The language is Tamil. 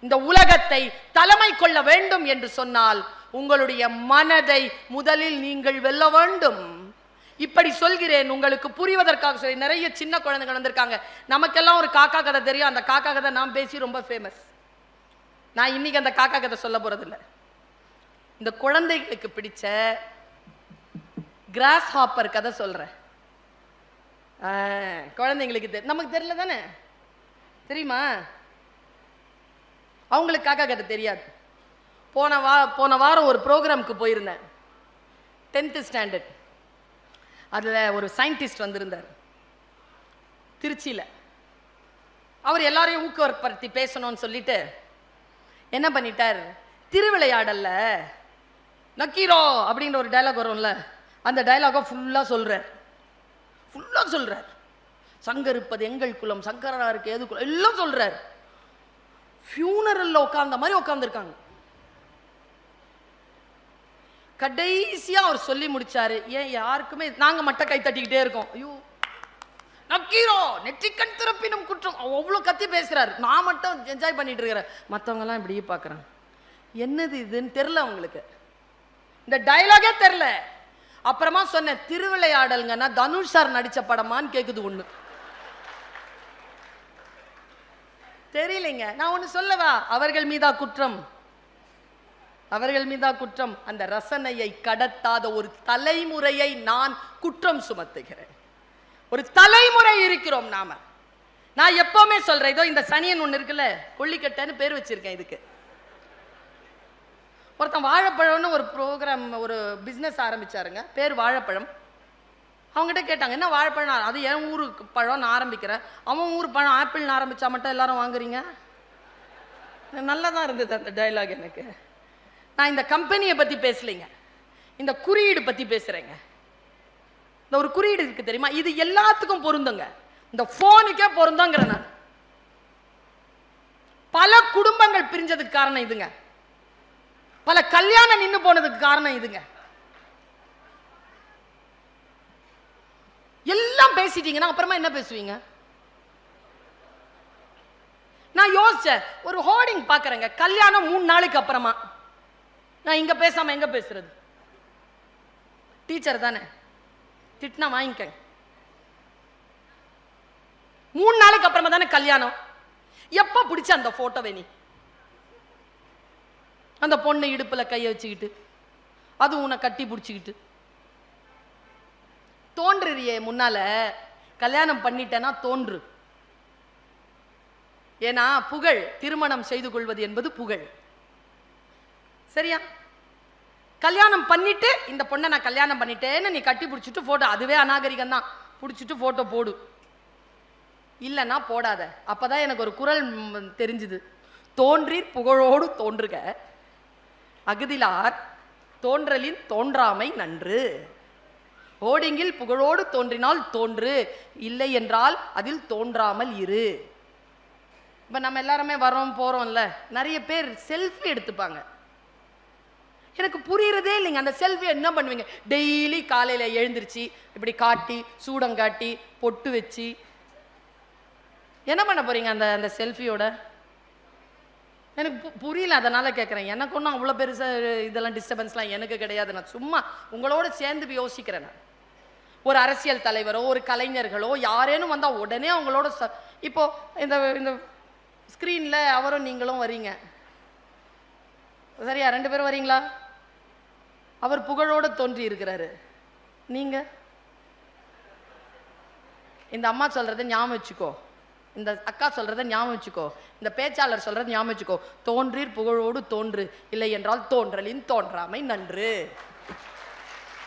இந்த உலகத்தை தலைமை கொள்ள வேண்டும் என்று சொன்னால் உங்களுடைய மனதை முதலில் நீங்கள் வெல்ல வேண்டும். இப்படி சொல்கிறேன் உங்களுக்கு புரிவதற்காக சொல்லி நிறைய சின்ன குழந்தைகள் வந்திருக்காங்க. நமக்கெல்லாம் ஒரு காக்கா கதை தெரியும். அந்த காக்கா கதை நான் பேசி ரொம்ப ஃபேமஸ் நான் இன்னைக்கு அந்த காக்கா கதை சொல்ல போறதில்ல. இந்த குழந்தைகளுக்கு பிடிச்ச கிராஸ் ஹாப்பர் கதை சொல்றேன். ஆ, குழந்தைங்களுக்கு தெரி நமக்கு தெரியல தானே தெரியுமா? அவங்களுக்கு காக்கா கதை தெரியாது. போன வா போன வாரம் ஒரு ப்ரோக்ராமுக்கு போயிருந்தேன். Tenth standard. அதில் ஒரு சயின்டிஸ்ட் வந்திருந்தார். திருச்சியில். அவர் எல்லாரையும் ஊக்கப்படுத்தி பேசணும்னு சொல்லிட்டு என்ன பண்ணிட்டார்? திருவிளையாடல்ல நக்கீரோ அப்படின்ற ஒரு டயலாக் வரும்ல அந்த டைலாகை ஃபுல்லாக சொல்கிறார் ஃபுல்லாக சொல்கிறார் இருப்பது எங்கள் குலம் சங்கரனாருக்கு எது குலம் எல்லாம் சொல்கிறார் ஃபியூனரலில் உட்கார்ந்த மாதிரி உட்காந்துருக்காங்க கடைசியாக அவர் சொல்லி முடிச்சாரு ஏன் யாருக்குமே நாங்கள் மட்டும் கை தட்டிக்கிட்டே இருக்கோம். ஐயோ. நக்கீரோ நெற்றிக்கண் திறப்பினும் குற்றம். அவ்வளோ கத்தி பேசுகிறாரு நான் மட்டும் என்ஜாய் பண்ணிட்டு இருக்கிறேன். மற்றவங்கலாம் இப்படியே பார்க்கறாங்க. என்னது இதுன்னு தெரில அவங்களுக்கு. இந்த டைலாகே தெரில அப்புறமா சொன்னேன் திருவிளையாடலுங்கன்னா தனுஷ் சார் நடித்த படமான்னு கேட்குது ஒன்று தெரியலைங்க. நான் ஒன்று சொல்லவா? அவர்கள் மீதா குற்றம். அவர்கள் மீதா குற்றம். அந்த ரசனையை கடத்தாத ஒரு தலைமுறையை நான் குற்றம் சுமத்துகிறேன். ஒரு தலைமுறை இருக்கிறோம் நாம. நான் எப்பவுமே சொல்றேன் இதோ இந்த சனியன் ஒன்று இருக்குல்ல கொல்லிக்கட்டைன்னு பேர் வச்சிருக்கேன் இதுக்கு. ஒருத்தன் வாழைப்பழம்னு ஒரு ப்ரோக்ராம் ஒரு பிஸ்னஸ் ஆரம்பிச்சாருங்க. பேர் வாழைப்பழம். அவங்ககிட்ட கேட்டாங்க என்ன வாழைப்பழம்? அது என் ஊருக்கு பழம் நான் ஆரம்பிக்கிறேன். அவன் ஊர் பழம் ஆப்பிள்னு ஆரம்பித்தா மட்டும் எல்லாரும் வாங்குறீங்க? நல்லா தான் இருந்தது அந்த டைலாக் எனக்கு. நான் இந்த கம்பெனியை பற்றி பேசலைங்க. இந்த குறியீடு பற்றி பேசுகிறேங்க இந்த ஒரு குறியீடு இருக்குது தெரியுமா? இது எல்லாத்துக்கும் பொருந்துங்க. இந்த ஃபோனுக்கே பொருந்தங்கிறேன் நான். பல குடும்பங்கள் பிரிஞ்சதுக்கு காரணம் இதுங்க. பல கல்யாணம் நின்று போனதுக்கு காரணம் இதுங்க. எல்லாம் பேசிட்டீங்கன்னா அப்புறமா என்ன பேசுவீங்க? நான் யோசிச்சேன் ஒரு ஹோர்டிங் பார்க்குறேங்க கல்யாணம் மூணு நாளைக்கு அப்புறமா. நான் இங்க பேசாம எங்க பேசுறது? டீச்சர் தானே. திட்டினா வாங்கிக்கங்க. மூணு நாளைக்கு அப்புறமா தானே கல்யாணம். எப்ப பிடிச்ச அந்த போட்டோவை நீ? அந்த பொண்ணு இடுப்புல கையை வச்சுக்கிட்டு அது உன்னை கட்டி பிடிச்சிக்கிட்டு. தோன்றுறியே முன்னால. கல்யாணம் பண்ணிட்டேன்னா தோன்று. ஏன்னா புகழ் திருமணம் செய்து கொள்வது என்பது புகழ். சரியா? கல்யாணம் பண்ணிட்டு இந்த பொண்ணை நான் கல்யாணம் பண்ணிட்டேன்னு நீ கட்டி பிடிச்சிட்டு போட்டோ அதுவே அநாகரிகம் தான். பிடிச்சிட்டு போட்டோ போடு. இல்லைன்னா போடாத. அப்போதான் எனக்கு ஒரு குரல் தெரிஞ்சுது. தோன்றீர் புகழோடு தோன்றுக. அகுதிலார் தோன்றலின் தோன்றாமை நன்று. ஓடிங்கில் புகழோடு தோன்றினால் தோன்று இல்லை என்றால் அதில் தோன்றாமல் இரு. இப்போ நம்ம எல்லாருமே வரோம் போகிறோம்ல நிறைய பேர் செல்ஃபி எடுத்துப்பாங்க. எனக்கு புரியறதே இல்லைங்க அந்த செல்ஃபி என்ன பண்ணுவீங்க? டெய்லி காலையில் எழுந்திருச்சு இப்படி காட்டி சூடம் காட்டி பொட்டு வச்சு. என்ன பண்ண போறீங்க அந்த அந்த செல்ஃபியோட எனக்கு பு- புரியல அதனால கேட்குறேன் எனக்கு ஒன்றும் அவ்வளோ பெருசாக இதெல்லாம் டிஸ்டர்பன்ஸ்லாம் எனக்கு கிடையாது. நான் சும்மா உங்களோட சேர்ந்து யோசிக்கிறேன் நான். ஒரு அரசியல் தலைவரோ ஒரு கலைஞர்களோ யாரேனும் வந்தால் உடனே அவங்களோட ச- இப்போது இந்த இந்த ஸ்க்ரீனில் அவரும் நீங்களும் வரீங்க. சரியா? ரெண்டு பேரும் வரீங்களா? அவர் புகழோடு தோன்றி இருக்கிறாரு. நீங்கள் இந்த அம்மா சொல்கிறத ஞாபகம் வச்சுக்கோ. இந்த அக்கா சொல்கிறத ஞாபகம் வச்சுக்கோ. இந்த பேச்சாளர் சொல்கிறத ஞாபகம் வச்சுக்கோ. தோன்றீர் புகழோடு தோன்று. இல்லை என்றால் தோன்றலின் தோன்றாமை நன்று.